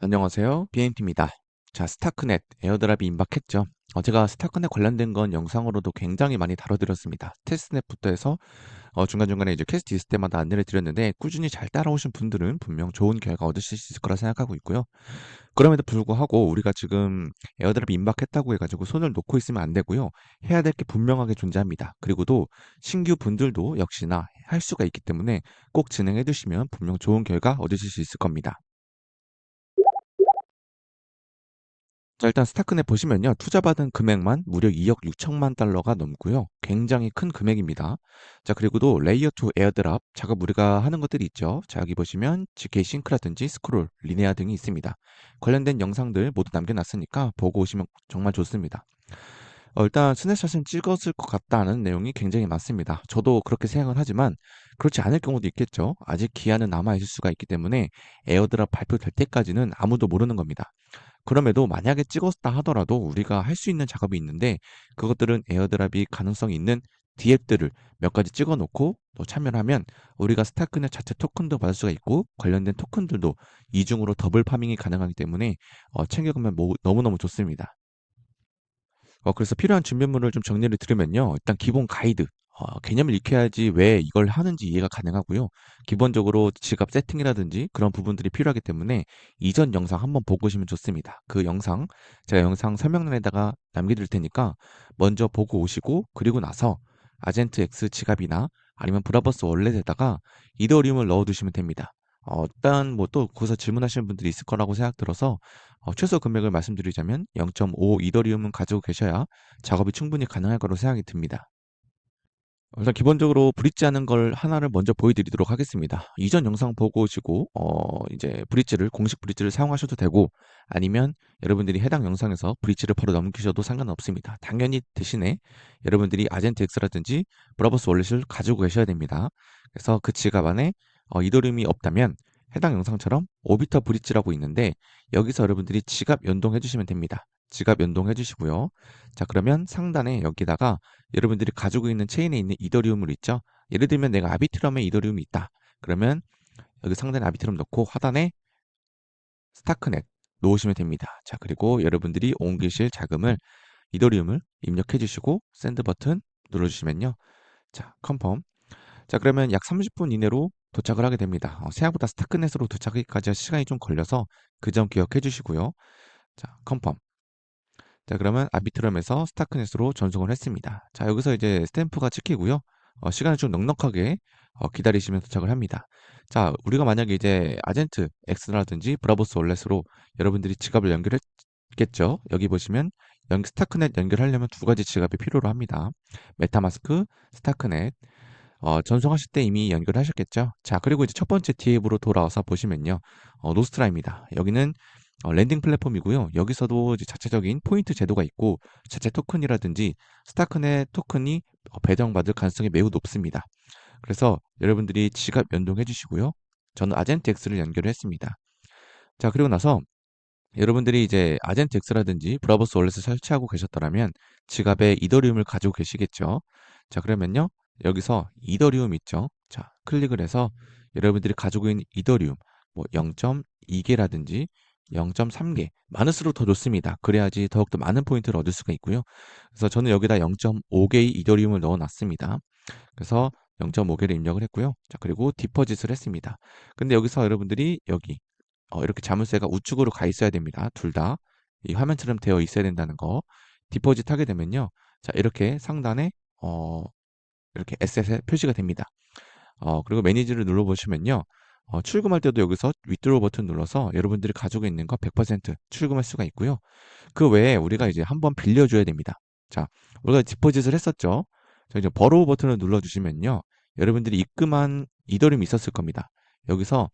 안녕하세요. BMT입니다. 자, 스타크넷 에어드랍이 임박했죠. 어, 제가 스타크넷 관련된 건 영상으로도 굉장히 많이 다뤄드렸습니다. 테스트넷부터 해서 어, 중간중간에 이제 퀘스트 있을 때마다 안내를 드렸는데 꾸준히 잘 따라오신 분들은 분명 좋은 결과 얻으실 수 있을 거라 생각하고 있고요. 그럼에도 불구하고 우리가 지금 에어드랍이 임박했다고 해가지고 손을 놓고 있으면 안 되고요. 해야 될 게 분명하게 존재합니다. 그리고도 신규 분들도 역시나 할 수가 있기 때문에 꼭 진행해 두시면 분명 좋은 결과 얻으실 수 있을 겁니다. 자, 일단 스타크넷 보시면요. 투자받은 금액만 무려 2억 6천만 달러가 넘고요. 굉장히 큰 금액입니다. 자, 그리고도 레이어 2 에어드랍 작업 우리가 하는 것들이 있죠. 자, 여기 보시면 GK 싱크라든지 스크롤, 리네아 등이 있습니다. 관련된 영상들 모두 남겨놨으니까 보고 오시면 정말 좋습니다. 어, 일단 스냅샷은 찍었을 것 같다는 내용이 굉장히 많습니다. 저도 그렇게 생각을 하지만 그렇지 않을 경우도 있겠죠. 아직 기한은 남아 있을 수가 있기 때문에 에어드랍 발표될 때까지는 아무도 모르는 겁니다. 그럼에도 만약에 찍었다 하더라도 우리가 할 수 있는 작업이 있는데 그것들은 에어드랍이 가능성이 있는 디앱들을 몇 가지 찍어 놓고 또 참여를 하면 우리가 스타크넷 자체 토큰도 받을 수가 있고 관련된 토큰들도 이중으로 더블 파밍이 가능하기 때문에 어, 챙겨가면 뭐, 너무너무 좋습니다. 어, 그래서 필요한 준비물을 좀 정리를 드리면요. 일단 기본 가이드, 어, 개념을 익혀야지 왜 이걸 하는지 이해가 가능하고요. 기본적으로 지갑 세팅이라든지 그런 부분들이 필요하기 때문에 이전 영상 한번 보고 오시면 좋습니다. 그 영상 제가 영상 설명란에다가 남겨드릴 테니까 먼저 보고 오시고 그리고 나서 아젠트 X 지갑이나 아니면 브라버스 월렛에다가 이더리움을 넣어두시면 됩니다. 어, 일단 뭐 또 거기서 질문하시는 분들이 있을 거라고 생각 들어서 어, 최소 금액을 말씀드리자면 0.5 이더리움은 가지고 계셔야 작업이 충분히 가능할 거로 생각이 듭니다. 일단 기본적으로 브릿지 하는 걸 하나를 먼저 보여드리도록 하겠습니다. 이전 영상 보고 오시고 어 이제 브릿지를 공식 브릿지를 사용하셔도 되고 아니면 여러분들이 해당 영상에서 브릿지를 바로 넘기셔도 상관없습니다. 당연히 대신에 여러분들이 아젠트 X라든지 브라보스 월렛을 가지고 계셔야 됩니다. 그래서 그 지갑 안에 어, 이더리움이 없다면 해당 영상처럼 오비터 브릿지라고 있는데 여기서 여러분들이 지갑 연동해 주시면 됩니다. 지갑 연동해 주시고요. 자, 그러면 상단에 여기다가 여러분들이 가지고 있는 체인에 있는 이더리움을 있죠. 예를 들면 내가 아비트럼에 이더리움이 있다. 그러면 여기 상단에 아비트럼 넣고 하단에 스타크넷 놓으시면 됩니다. 자, 그리고 여러분들이 옮기실 자금을 이더리움을 입력해 주시고 샌드 버튼 눌러 주시면요. 자, 컨펌. 자, 그러면 약 30분 이내로 도착을 하게 됩니다. 어, 생각보다 스타크넷으로 도착하기까지 시간이 좀 걸려서 그 점 기억해 주시고요. 자, 컨펌. 자, 그러면 아비트럼에서 스타크넷으로 전송을 했습니다. 자, 여기서 이제 스탬프가 찍히고요. 어, 시간을 좀 넉넉하게 어, 기다리시면 도착을 합니다. 자, 우리가 만약에 이제 아젠트 X라든지 브라보스 월렛으로 여러분들이 지갑을 연결했겠죠. 여기 보시면 연, 스타크넷 연결하려면 두 가지 지갑이 필요로 합니다. 메타마스크, 스타크넷. 어, 전송하실 때 이미 연결하셨겠죠. 자, 그리고 이제 첫 번째 팁으로 돌아와서 보시면요. 어, 노스트라입니다. 여기는 어, 랜딩 플랫폼이고요. 여기서도 자체적인 포인트 제도가 있고 자체 토큰이라든지 스타크넷 토큰이 어, 배정받을 가능성이 매우 높습니다. 그래서 여러분들이 지갑 연동해 주시고요. 저는 아젠트 X를 연결을 했습니다. 자, 그리고 나서 여러분들이 이제 아젠트 X라든지 브라보스 월렛을 설치하고 계셨더라면 지갑에 이더리움을 가지고 계시겠죠. 자, 그러면요. 여기서 이더리움 있죠. 자, 클릭을 해서 여러분들이 가지고 있는 이더리움 뭐 0.2개라든지 0.3개 많을수록 더 좋습니다. 그래야지 더욱더 많은 포인트를 얻을 수가 있고요. 그래서 저는 여기다 0.5개의 이더리움을 넣어 놨습니다. 그래서 0.5개를 입력을 했고요. 자, 그리고 디퍼짓을 했습니다. 근데 여기서 여러분들이 여기 어, 이렇게 자물쇠가 우측으로 가 있어야 됩니다. 둘 다. 이 화면처럼 되어 있어야 된다는 거. 디퍼짓 하게 되면요. 자, 이렇게 상단에 어, 이렇게 에셋에 표시가 됩니다. 어, 그리고 매니지를 눌러보시면요. 어, 출금할 때도 여기서 위드로 버튼 눌러서 여러분들이 가지고 있는 거 100% 출금할 수가 있고요. 그 외에 우리가 이제 한번 빌려줘야 됩니다. 자, 우리가 디포짓을 했었죠. 자, 이제 버로우 버튼을 눌러주시면요. 여러분들이 입금한 이더리움이 있었을 겁니다. 여기서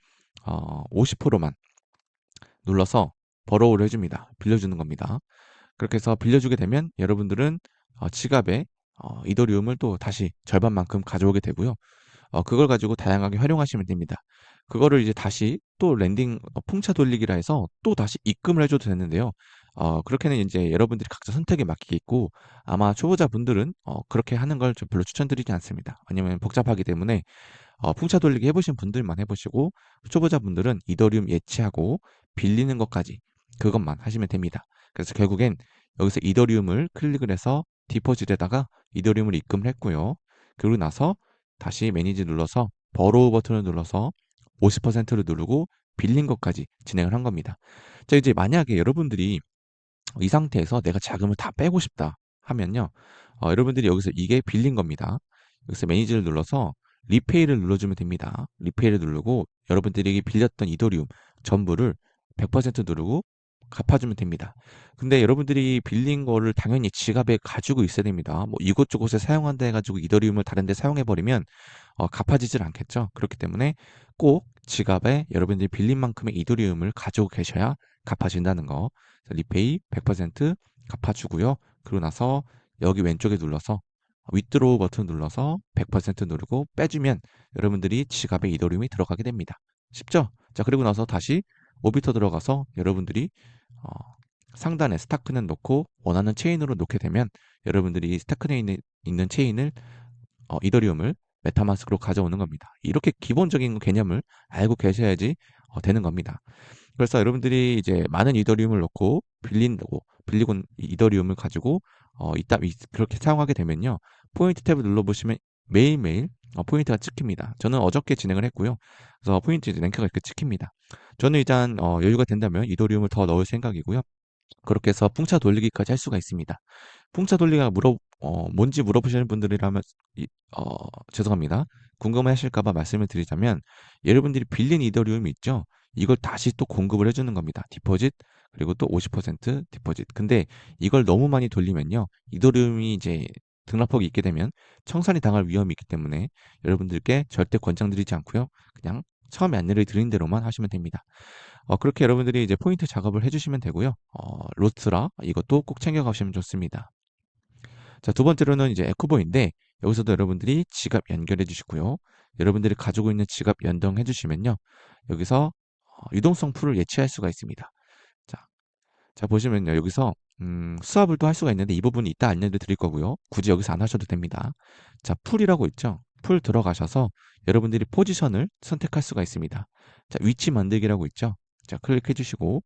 어, 50%만 눌러서 버로우를 해줍니다. 빌려주는 겁니다. 그렇게 해서 빌려주게 되면 여러분들은 어, 지갑에 어, 이더리움을 또 다시 절반만큼 가져오게 되고요. 어, 그걸 가지고 다양하게 활용하시면 됩니다. 그거를 이제 다시 또 랜딩 어, 풍차 돌리기라 해서 또 다시 입금을 해줘도 되는데요. 어, 그렇게는 이제 여러분들이 각자 선택에 맡기겠고 아마 초보자분들은 어, 그렇게 하는 걸 좀 별로 추천드리지 않습니다. 왜냐면 복잡하기 때문에 어, 풍차 돌리기 해보신 분들만 해보시고 초보자분들은 이더리움 예치하고 빌리는 것까지 그것만 하시면 됩니다. 그래서 결국엔 여기서 이더리움을 클릭을 해서 디포짓에다가 이더리움을 입금을 했고요. 그리고 나서 다시 매니지 눌러서 버로우 버튼을 눌러서 50%를 누르고 빌린 것까지 진행을 한 겁니다. 자, 이제 만약에 여러분들이 이 상태에서 내가 자금을 다 빼고 싶다 하면요. 어, 여러분들이 여기서 이게 빌린 겁니다. 여기서 매니지를 눌러서 리페이를 눌러주면 됩니다. 리페이를 누르고 여러분들이 빌렸던 이더리움 전부를 100% 누르고 갚아주면 됩니다. 근데 여러분들이 빌린 거를 당연히 지갑에 가지고 있어야 됩니다. 뭐 이곳저곳에 사용한다 해가지고 이더리움을 다른 데 사용해버리면 어, 갚아지질 않겠죠. 그렇기 때문에 꼭 지갑에 여러분들이 빌린 만큼의 이더리움을 가지고 계셔야 갚아진다는 거. 리페이 100% 갚아주고요. 그러고 나서 여기 왼쪽에 눌러서 위드로우 버튼 눌러서 100% 누르고 빼주면 여러분들이 지갑에 이더리움이 들어가게 됩니다. 쉽죠? 자 그리고 나서 다시 오비터 들어가서 여러분들이 어, 상단에 스타크는 놓고 원하는 체인으로 놓게 되면 여러분들이 스타크에 있는, 있는 체인을 어, 이더리움을 메타마스크로 가져오는 겁니다. 이렇게 기본적인 개념을 알고 계셔야지 어, 되는 겁니다. 그래서 여러분들이 이제 많은 이더리움을 넣고 빌린다고 빌리고 이더리움을 가지고 어, 이따 그렇게 사용하게 되면요. 포인트 탭을 눌러보시면 매일매일 어, 포인트가 찍힙니다. 저는 어저께 진행을 했고요. 그래서 포인트 랭크가 이렇게 찍힙니다. 저는 일단 어, 여유가 된다면 이더리움을 더 넣을 생각이고요. 그렇게 해서 풍차 돌리기까지 할 수가 있습니다. 풍차 돌리기가 물어 어, 뭔지 물어보시는 분들이라면 이, 어, 죄송합니다. 궁금해하실까봐 말씀을 드리자면 여러분들이 빌린 이더리움이 있죠. 이걸 다시 또 공급을 해주는 겁니다. 디포짓 그리고 또 50% 디포짓. 근데 이걸 너무 많이 돌리면요, 이더리움이 이제 등락폭이 있게 되면 청산이 당할 위험이 있기 때문에 여러분들께 절대 권장드리지 않고요. 그냥 처음에 안내를 드린 대로만 하시면 됩니다. 어, 그렇게 여러분들이 이제 포인트 작업을 해주시면 되고요. 어, 로스트라 이것도 꼭 챙겨가시면 좋습니다. 자, 두 번째로는 이제 에코보인데 여기서도 여러분들이 지갑 연결해 주시고요. 여러분들이 가지고 있는 지갑 연동해 주시면요. 여기서 어, 유동성 풀을 예치할 수가 있습니다. 자, 자 보시면요. 여기서 음, 수압을 또 할 수가 있는데 이 부분은 이따 안내를 드릴 거고요. 굳이 여기서 안 하셔도 됩니다. 자, 풀이라고 있죠. 풀 들어가셔서 여러분들이 포지션을 선택할 수가 있습니다. 자, 위치 만들기라고 있죠. 자, 클릭해 주시고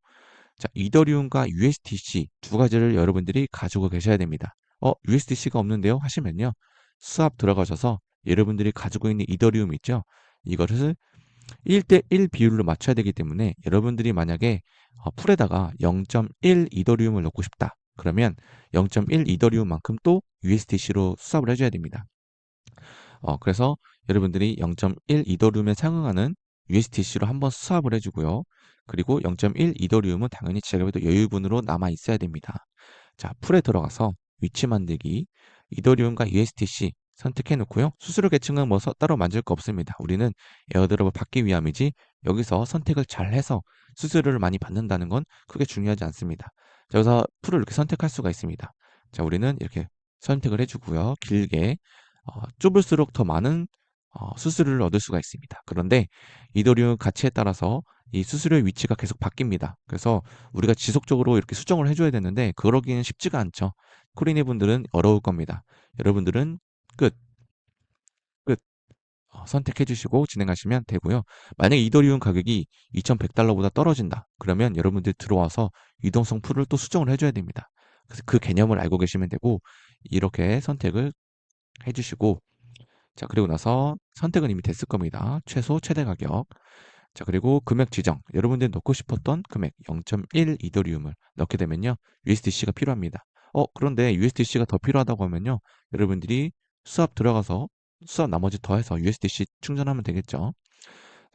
자, 이더리움과 USDC 두 가지를 여러분들이 가지고 계셔야 됩니다. 어, USDC가 없는데요? 하시면요. 수압 들어가셔서 여러분들이 가지고 있는 이더리움 있죠? 이것을 1대1 비율로 맞춰야 되기 때문에 여러분들이 만약에 어, 풀에다가 0.1 이더리움을 넣고 싶다. 그러면 0.1 이더리움만큼 또 USDC로 수합을 해줘야 됩니다. 어, 그래서 여러분들이 0.1 이더리움에 상응하는 USDC로 한번 수합을 해주고요. 그리고 0.1 이더리움은 당연히 지갑에도 여유분으로 남아 있어야 됩니다. 자, 풀에 들어가서 위치 만들기, 이더리움과 USDC 선택해 놓고요. 수수료 계층은 뭐 따로 만질 거 없습니다. 우리는 에어드롭을 받기 위함이지 여기서 선택을 잘 해서 수수료를 많이 받는다는 건 크게 중요하지 않습니다. 자, 여기서 풀을 이렇게 선택할 수가 있습니다. 자, 우리는 이렇게 선택을 해주고요. 길게 어, 좁을수록 더 많은 어, 수수료를 얻을 수가 있습니다. 그런데 이더리움 가치에 따라서 이 수수료의 위치가 계속 바뀝니다. 그래서 우리가 지속적으로 이렇게 수정을 해줘야 되는데 그러기는 쉽지가 않죠. 코리니 분들은 어려울 겁니다. 여러분들은 끝. 끝. 어, 선택해 주시고 진행하시면 되고요. 만약에 이더리움 가격이 2100달러보다 떨어진다. 그러면 여러분들 들어와서 유동성 풀을 또 수정을 해줘야 됩니다. 그래서 그 개념을 알고 계시면 되고 이렇게 선택을 해주시고 자 그리고 나서 선택은 이미 됐을 겁니다. 최소 최대 가격 자 그리고 금액 지정 여러분들이 넣고 싶었던 금액 0.1 이더리움을 넣게 되면요 USDC가 필요합니다. 어 그런데 USDC가 더 필요하다고 하면요 여러분들이 수압 들어가서 수압 나머지 더해서 USDC 충전하면 되겠죠.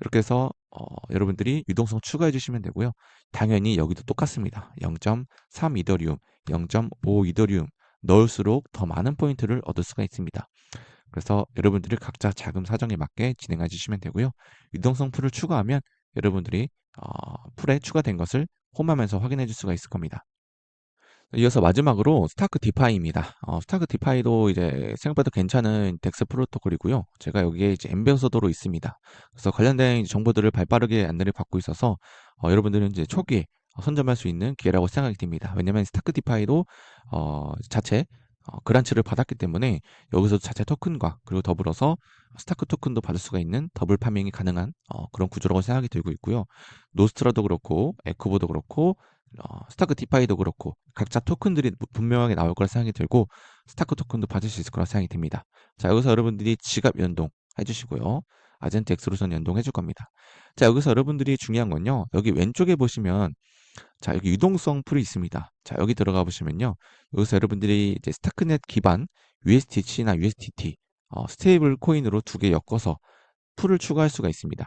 이렇게 해서 어, 여러분들이 유동성 추가해 주시면 되고요. 당연히 여기도 똑같습니다. 0.3 이더리움, 0.5 이더리움 넣을수록 더 많은 포인트를 얻을 수가 있습니다. 그래서 여러분들이 각자 자금 사정에 맞게 진행해 주시면 되고요. 유동성 풀을 추가하면 여러분들이 어, 풀에 추가된 것을 홈하면서 확인해 줄 수가 있을 겁니다. 이어서 마지막으로 스타크 디파이입니다. 어, 스타크 디파이도 이제 생각보다 괜찮은 덱스 프로토콜이고요. 제가 여기에 이제 엠베서더로 있습니다. 그래서 관련된 정보들을 발빠르게 안내를 받고 있어서 어, 여러분들은 이제 초기에 선점할 수 있는 기회라고 생각이 듭니다. 왜냐하면 스타크 디파이도 어, 자체 어, 그란츠를 받았기 때문에 여기서 자체 토큰과 그리고 더불어서 스타크 토큰도 받을 수가 있는 더블 파밍이 가능한 어, 그런 구조라고 생각이 들고 있고요. 노스트라도 그렇고 에쿠보도 그렇고 어, 스타크 디파이도 그렇고 각자 토큰들이 분명하게 나올 거라 생각이 들고 스타크 토큰도 받을 수 있을 거라 생각이 듭니다. 자 여기서 여러분들이 지갑 연동 해주시고요. 아젠트 엑스로선 연동해 줄 겁니다. 자 여기서 여러분들이 중요한 건요. 여기 왼쪽에 보시면 자, 여기 유동성 풀이 있습니다. 자, 여기 들어가 보시면요. 여기서 여러분들이 이제 스타크넷 기반 USDC나 USDT 어, 스테이블 코인으로 두 개 엮어서 풀을 추가할 수가 있습니다.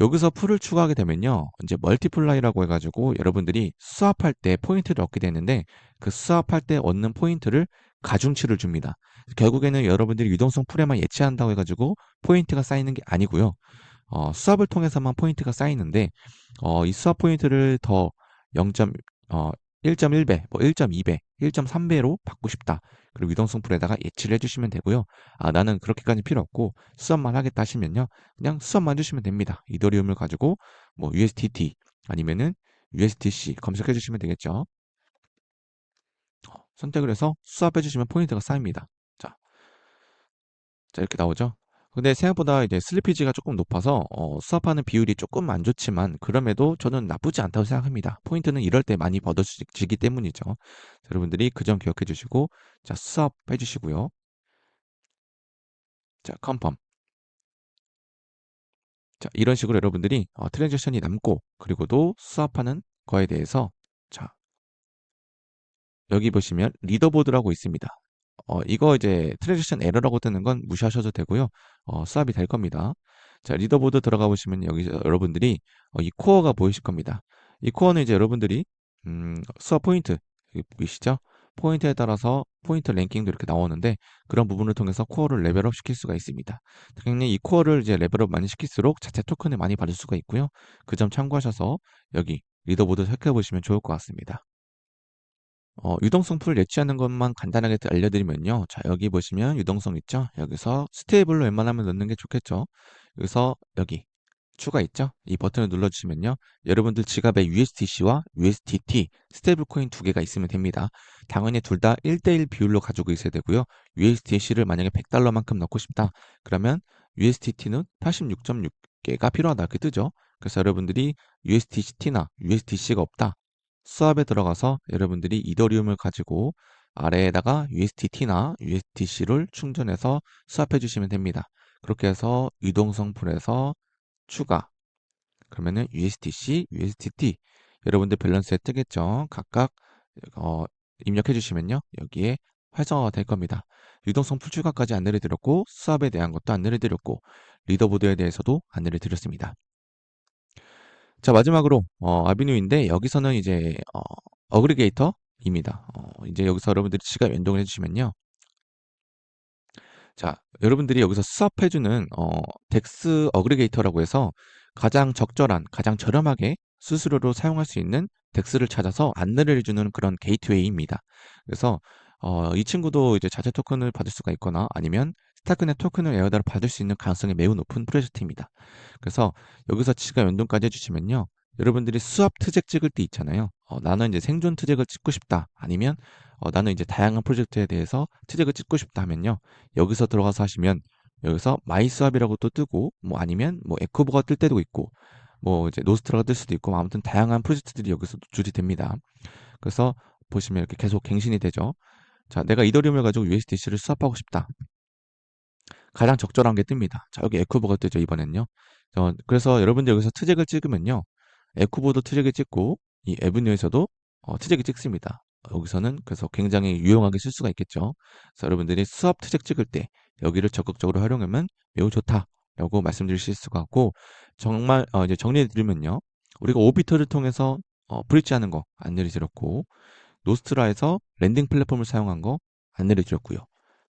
여기서 풀을 추가하게 되면요. 이제 멀티플라이라고 해가지고 여러분들이 수합할 때 포인트를 얻게 되는데 그 수합할 때 얻는 포인트를 가중치를 줍니다. 결국에는 여러분들이 유동성 풀에만 예치한다고 해가지고 포인트가 쌓이는 게 아니고요. 어, 수합을 통해서만 포인트가 쌓이는데 어, 이 수합 포인트를 더 0. 어, 1.1배, 뭐 1.2배, 1.3배로 받고 싶다. 그리고 유동성 풀에다가 예치를 해주시면 되고요. 아, 나는 그렇게까지 필요 없고 수업만 하겠다 하시면요. 그냥 수업만 해주시면 됩니다. 이더리움을 가지고 뭐 USDT 아니면은 USDC 검색해 주시면 되겠죠. 어, 선택을 해서 수합해 주시면 포인트가 쌓입니다. 자, 자 이렇게 나오죠. 근데 생각보다 이제 슬리피지가 조금 높아서 어, 수합하는 비율이 조금 안 좋지만 그럼에도 저는 나쁘지 않다고 생각합니다. 포인트는 이럴 때 많이 얻어지기 때문이죠. 여러분들이 그 점 기억해 주시고 자 수합 해 주시고요. 자 컨펌 자 이런 식으로 여러분들이 어, 트랜잭션이 남고 그리고도 수합하는 거에 대해서 자 여기 보시면 리더보드라고 있습니다. 어, 이거 이제 트랜지션 에러라고 뜨는 건 무시하셔도 되고요. 어, 수합이 될 겁니다. 자, 리더보드 들어가 보시면 여기 여러분들이 어, 이 코어가 보이실 겁니다. 이 코어는 이제 여러분들이 음, 수합 포인트 여기 보이시죠? 포인트에 따라서 포인트 랭킹도 이렇게 나오는데 그런 부분을 통해서 코어를 레벨업 시킬 수가 있습니다. 당연히 이 코어를 이제 레벨업 많이 시킬수록 자체 토큰을 많이 받을 수가 있고요. 그 점 참고하셔서 여기 리더보드 살펴보시면 좋을 것 같습니다. 어, 유동성 풀을 예치하는 것만 간단하게 알려드리면요. 자, 여기 보시면 유동성 있죠? 여기서 스테이블로 웬만하면 넣는 게 좋겠죠? 여기서 여기 추가 있죠? 이 버튼을 눌러주시면요. 여러분들 지갑에 USDC와 USDT 스테이블 코인 두 개가 있으면 됩니다. 당연히 둘 다 1대1 비율로 가지고 있어야 되고요. USDC를 만약에 100달러만큼 넣고 싶다. 그러면 USDT는 86.6개가 필요하다. 그 뜨죠? 그래서 여러분들이 USDC나 USDC가 없다. 수압에 들어가서 여러분들이 이더리움을 가지고 아래에다가 USDT나 USDC를 충전해서 수합해 주시면 됩니다. 그렇게 해서 유동성 풀에서 추가 그러면은 USDC, USDT 여러분들 밸런스에 뜨겠죠. 각각 어, 입력해 주시면요. 여기에 활성화가 될 겁니다. 유동성 풀 추가까지 안내를 드렸고 수압에 대한 것도 안내를 드렸고 리더보드에 대해서도 안내를 드렸습니다. 자, 마지막으로 어, 아비뉴인데 여기서는 이제 어, 어그리게이터입니다. 어, 이제 여기서 여러분들이 지갑 연동을 해주시면요. 자, 여러분들이 여기서 수합해주는 어, 덱스 어그리게이터라고 해서 가장 적절한, 가장 저렴하게 수수료로 사용할 수 있는 덱스를 찾아서 안내를 해주는 그런 게이트웨이입니다. 그래서 어, 이 친구도 이제 자체 토큰을 받을 수가 있거나 아니면 스타크넷 토큰을 에어드랍 받을 수 있는 가능성이 매우 높은 프로젝트입니다. 그래서 여기서 지가 연동까지 해주시면요. 여러분들이 수압 트잭 찍을 때 있잖아요. 어, 나는 이제 생존 트잭을 찍고 싶다. 아니면 어, 나는 이제 다양한 프로젝트에 대해서 트잭을 찍고 싶다 하면요. 여기서 들어가서 하시면 여기서 마이 수압이라고 또 뜨고 뭐 아니면 뭐 에코버가 뜰 때도 있고 뭐 이제 노스트라가 뜰 수도 있고 아무튼 다양한 프로젝트들이 여기서 조리 됩니다. 그래서 보시면 이렇게 계속 갱신이 되죠. 자, 내가 이더리움을 가지고 USDC를 수합하고 싶다. 가장 적절한 게 뜹니다. 자, 여기 에쿠버가 뜨죠, 이번엔요. 어, 그래서 여러분들 여기서 트잭을 찍으면요. 에쿠버도 트잭을 찍고, 이 에브뉴에서도 어, 트잭을 찍습니다. 여기서는 그래서 굉장히 유용하게 쓸 수가 있겠죠. 그래서 여러분들이 수업 트잭 찍을 때 여기를 적극적으로 활용하면 매우 좋다라고 말씀드릴 수 있을 것 같고, 정말 어, 이제 정리해 드리면요. 우리가 오비터를 통해서 어, 브릿지하는 거 안내를 드렸고, 노스트라에서 랜딩 플랫폼을 사용한 거 안내를 드렸고요.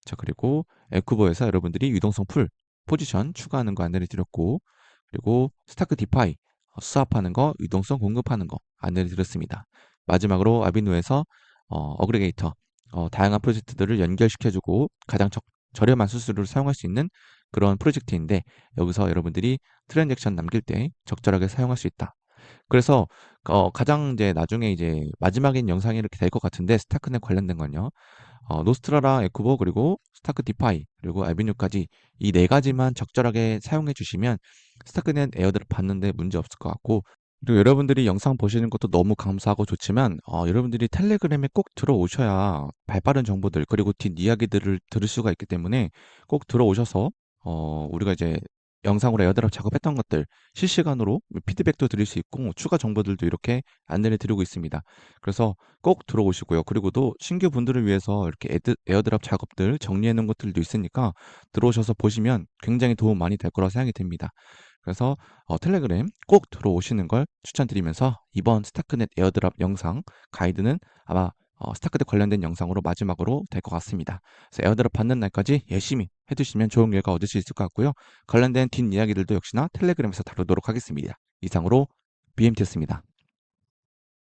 자, 그리고 에쿠버에서 여러분들이 유동성 풀 포지션 추가하는 거 안내를 드렸고, 그리고 스타크 디파이 어, 수합하는 거, 유동성 공급하는 거 안내를 드렸습니다. 마지막으로 아비누에서 어, 그리게이터 어, 다양한 프로젝트들을 연결시켜주고 가장 적, 저렴한 수수료를 사용할 수 있는 그런 프로젝트인데 여기서 여러분들이 트랜잭션 남길 때 적절하게 사용할 수 있다. 그래서 어, 가장 이제 나중에 이제 마지막인 영상이 이렇게 될 것 같은데 스타크넷 관련된 건요. 어, 노스트라라 에쿠보 그리고 스타크 디파이 그리고 아비뉴까지 이 네 가지만 적절하게 사용해 주시면 스타크넷 에어드랍 받는데 문제 없을 것 같고 그리고 여러분들이 영상 보시는 것도 너무 감사하고 좋지만 어, 여러분들이 텔레그램에 꼭 들어오셔야 발빠른 정보들 그리고 뒷 이야기들을 들을 수가 있기 때문에 꼭 들어오셔서 어, 우리가 이제 영상으로 에어드랍 작업했던 것들 실시간으로 피드백도 드릴 수 있고 추가 정보들도 이렇게 안내를 드리고 있습니다. 그래서 꼭 들어오시고요. 그리고도 신규 분들을 위해서 이렇게 에어드랍 작업들 정리해 놓은 것들도 있으니까 들어오셔서 보시면 굉장히 도움 많이 될 거라 생각이 됩니다. 그래서 어, 텔레그램 꼭 들어오시는 걸 추천드리면서 이번 스타크넷 에어드랍 영상 가이드는 아마 어, 스타크넷 관련된 영상으로 마지막으로 될 것 같습니다. 그래서 에어드랍 받는 날까지 열심히 해두시면 좋은 결과 얻을 수 있을 것 같고요. 관련된 뒷이야기들도 역시나 텔레그램에서 다루도록 하겠습니다. 이상으로 BMT였습니다.